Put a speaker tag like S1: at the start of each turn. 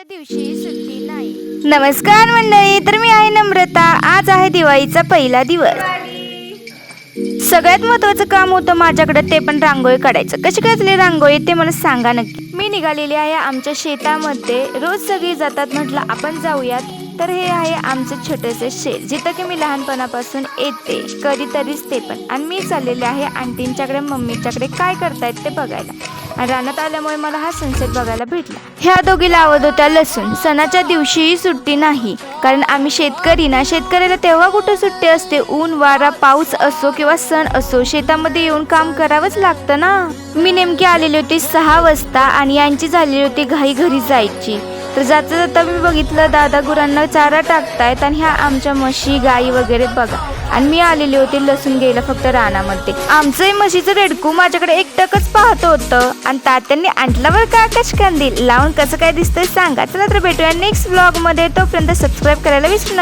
S1: सणाच्या दिवशी सुट्टी नाही. नमस्कार मंडळी तर मी आहे नम्रता. आज आहे दिवाळीचा पहिला दिवस. सगळ्यात महत्वाचं काम होतं माझ्याकडे ते पण रांगोळी काढायचं. कशी काढली रांगोळी ते मला सांगा नक्की. मी निघालेली आहे आमच्या शेतामध्ये. रोज सगळी जातात म्हटलं आपण जाऊयात. तर हे आहे आमचं छोटंसं शेत जिथं की मी लहानपणापासून येते कधीतरीच ते पण. आणि मी चाललेले आहे आंटींच्याकडे मम्मीच्याकडे. काय करतायत ते बघायला. आणि रानात आल्यामुळे मला हा सनसेट बघायला भेटला. ह्या दोघी लावत होत्या लसूण. सणाच्या दिवशीही सुट्टी नाही. कारण आम्ही शेतकरी ना शेतकऱ्याला तेव्हा कुठं सुट्टी असते? ऊन वारा पाऊस असो किंवा सण असो शेतामध्ये येऊन काम करावंच लागतं ना? मी नेमकी आलेली होती सहा वाजता आणि यांची झालेली होती घाई घरी जायची. तर जाता जाता मी बघितलं दादा गुरांना चारा टाकतायत आणि ह्या आमच्या म्हशी गाई वगैरे बघा. आणि मी आलेली होती लसूण घ्यायला फक्त रानामध्ये. आमचंही म्हशीचं रेडकू माझ्याकडे एकटकच पाहत होतं. आणि तात्यांनी आणल्यावर का आकाश कांदील लावून कसं काय दिसतंय सांगा. चला तर भेटूया नेक्स्ट ब्लॉगमध्ये तोपर्यंत सबस्क्राईब करायला विसरू नका.